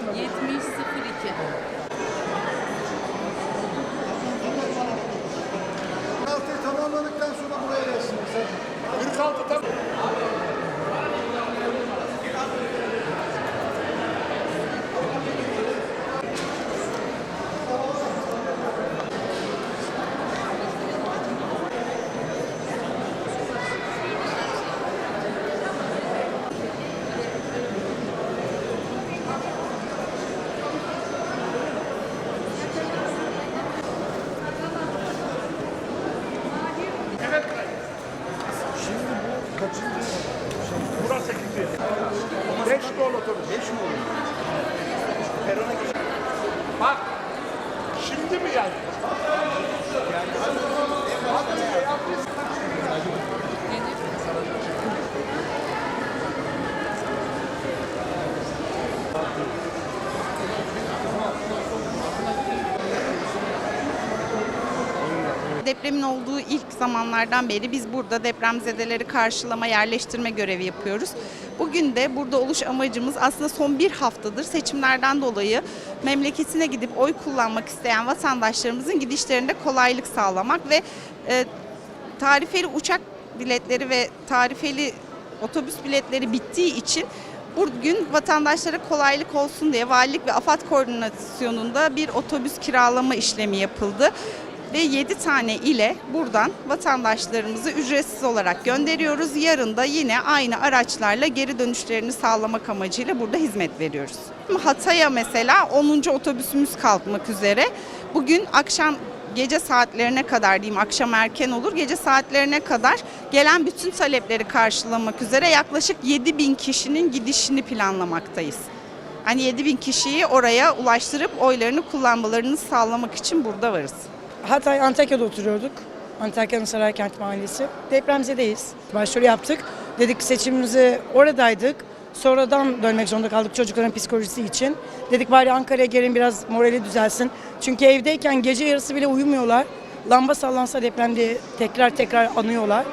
70 800. 5 dolu otobüs. 5 mi oluyor? Perona geç. Bak. Şimdi mi geldi? Thank you. Depremin olduğu ilk zamanlardan beri biz burada depremzedeleri karşılama, yerleştirme görevi yapıyoruz. Bugün de burada oluş amacımız aslında son bir haftadır seçimlerden dolayı memleketine gidip oy kullanmak isteyen vatandaşlarımızın gidişlerinde kolaylık sağlamak ve e, tarifeli uçak biletleri ve tarifeli otobüs biletleri bittiği için bugün vatandaşlara kolaylık olsun diye valilik ve AFAD koordinasyonunda bir otobüs kiralama işlemi yapıldı. Ve 7 tane ile buradan vatandaşlarımızı ücretsiz olarak gönderiyoruz. Yarın da yine aynı araçlarla geri dönüşlerini sağlamak amacıyla burada hizmet veriyoruz. Hatay'a mesela 10. otobüsümüz kalkmak üzere. Bugün akşam gece saatlerine kadar diyeyim akşam erken olur gece saatlerine kadar gelen bütün talepleri karşılamak üzere yaklaşık 7 bin kişinin gidişini planlamaktayız. Hani 7 bin kişiyi oraya ulaştırıp oylarını kullanmalarını sağlamak için burada varız. Hatay Antakya'da oturuyorduk. Antakya'nın Saraykent Mahallesi. Depremzedeyiz. Başvuru yaptık. Dedik seçimimizi oradaydık. Sonradan dönmek zorunda kaldık çocukların psikolojisi için. Dedik bari Ankara'ya gelin biraz morali düzelsin. Çünkü evdeyken gece yarısı bile uyumuyorlar. Lamba sallansa deprem diye tekrar tekrar anıyorlar.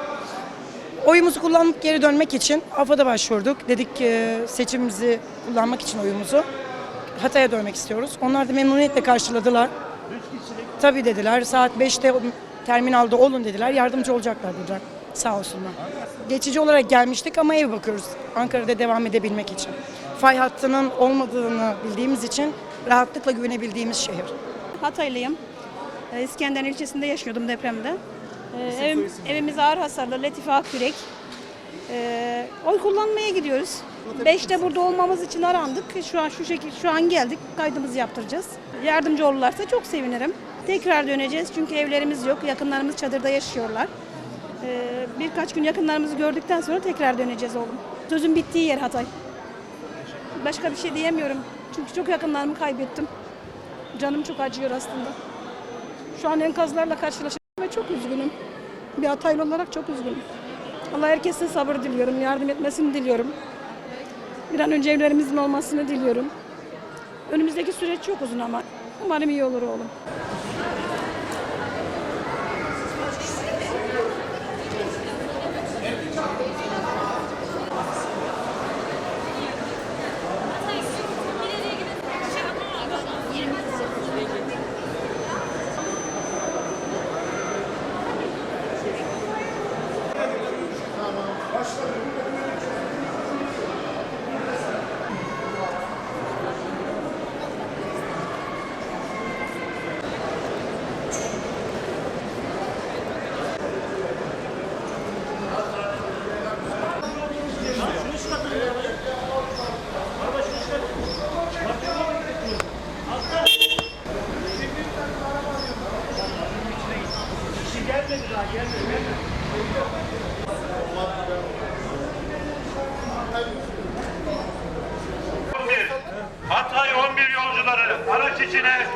Oyumuzu kullanıp geri dönmek için AFAD'a başvurduk. Dedik e, seçimimizi kullanmak için oyumuzu Hatay'a dönmek istiyoruz. Onlar da memnuniyetle karşıladılar. Tabii dediler. Saat 5'te terminalde olun dediler. Yardımcı olacaklar dediler. Sağ olsunlar. Geçici olarak gelmiştik ama ev bakıyoruz. Ankara'da devam edebilmek için. Fay hattının olmadığını bildiğimiz için rahatlıkla güvenebildiğimiz şehir. Hataylıyım. Ee, İskender ilçesinde yaşıyordum depremde. Ee, evim, evimiz ağır hasarlı Latife Akgürek. Ee, oy kullanmaya gidiyoruz. Beşte burada olmamız için arandık. Şu an şu şekil şu an geldik. Kaydımızı yaptıracağız. Yardımcı olurlarsa çok sevinirim. Tekrar döneceğiz çünkü evlerimiz yok. Yakınlarımız çadırda yaşıyorlar. Ee, birkaç gün yakınlarımızı gördükten sonra tekrar döneceğiz oğlum. Sözün bittiği yer Hatay. Başka bir şey diyemiyorum. Çünkü çok yakınlarımı kaybettim. Canım çok acıyor aslında. Şu an enkazlarla karşılaşıyorum ve çok üzgünüm. Bir Hataylı olarak çok üzgünüm. Allah herkese sabır diliyorum, yardım etmesini diliyorum. Bir an önce evlerimizin olmasını diliyorum. Önümüzdeki süreç çok uzun ama umarım iyi olur oğlum. Hatay 11 yolcuları araç içine